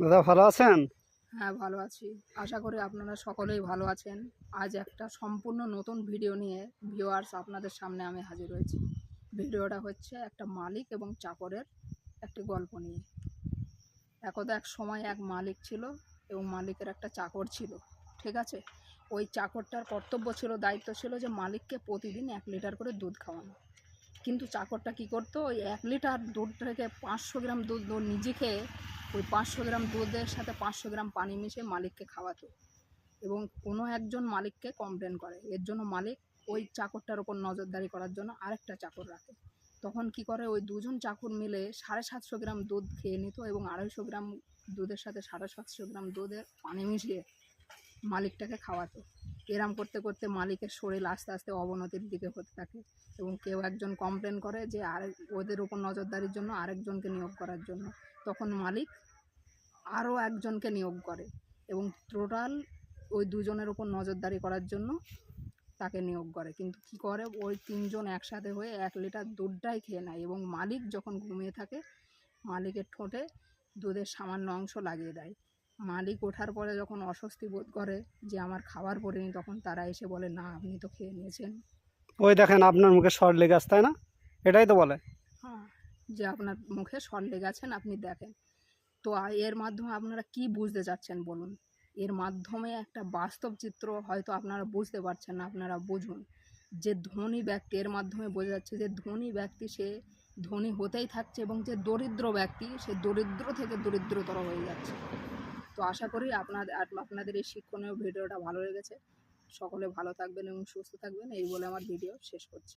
দাদা ভালো আছেন? হ্যাঁ ভালো আছি। আশা করি আপনারা সকলেই ভালো আছেন। আজ একটা সম্পূর্ণ নতুন ভিডিও নিয়ে ভিউয়ার্স আপনাদের সামনে আমি হাজির হয়েছি। ভিডিওটা হচ্ছে একটা মালিক এবং চাকরের একটি গল্প নিয়ে। একদা এক সময় এক মালিক ছিল এবং মালিকের একটা চাকর ছিল, ঠিক আছে? ওই চাকরটার কর্তব্য ছিল, দায়িত্ব ছিল যে মালিককে প্রতিদিন এক লিটার করে দুধ খাওয়ানো। কিন্তু চাকরটা কি করতো, ওই এক লিটার দুধ থেকে পাঁচশো গ্রাম দুধ নিজে খেয়ে ওই পাঁচশো গ্রাম দুধের সাথে পাঁচশো গ্রাম পানি মিশিয়ে মালিককে খাওয়াতো এবং কোনো একজন মালিককে কমপ্লেন করে। এর জন্য মালিক ওই চাকরটার ওপর নজরদারি করার জন্য আরেকটা চাকর রাখে। তখন কি করে? ওই দুজন চাকর মিলে সাড়ে সাতশো গ্রাম দুধ খেয়ে নিত এবং আড়াইশো গ্রাম দুধের সাথে সাড়ে সাতশো গ্রাম দুধের পানি মিশিয়ে মালিকটাকে খাওয়াতো। এরম করতে করতে মালিকের শরীর আস্তে আস্তে অবনতির দিকে হতে থাকে এবং কেউ একজন কমপ্লেন করে যে আরেক ওদের উপর নজরদারির জন্য আরেকজনকে নিয়োগ করার জন্য। তখন মালিক আরও একজনকে নিয়োগ করে এবং টোটাল ওই দুজনের উপর নজরদারি করার জন্য তাকে নিয়োগ করে। কিন্তু কি করে? ওই তিনজন একসাথে হয়ে এক লিটার দুধটাই খেয়ে নেয় এবং মালিক যখন ঘুমিয়ে থাকে, মালিকের ঠোঁটে দুধের সামান্য অংশ লাগিয়ে দেয়। মালিক ওঠার পরে যখন অস্বস্তি বোধ করে যে আমার খাবার পড়েনি তখন তারা এসে বলে না আপনি তো খেয়ে নিয়েছেন। ওই দেখেন আপনার মুখে শর্ট লেগে আসছে তাই না? এটাই তো বলে। হ্যাঁ যে আপনার মুখে সর লেগেছেন আপনি দেখেন। তো এর মাধ্যমে আপনারা কি বুঝতে চাচ্ছেন বলুন? এর মাধ্যমে একটা বাস্তব চিত্র হয়তো আপনারা বুঝতে পারছেন না আপনারা বুঝুন। যে ধনী ব্যক্তি এর মাধ্যমে বোঝা যাচ্ছে যে ধনী ব্যক্তি সে ধনী হতেই থাকছে এবং যে দরিদ্র ব্যক্তি সে দরিদ্র থেকে দরিদ্রতর হয়ে যাচ্ছে। তো আশা করি আপনাদের আপনাদের এই শিক্ষণীয় ভিডিওটা ভালো লেগেছে। সকলে ভালো থাকবেন এবং সুস্থ থাকবেন, এই বলে আমার ভিডিও শেষ করছি।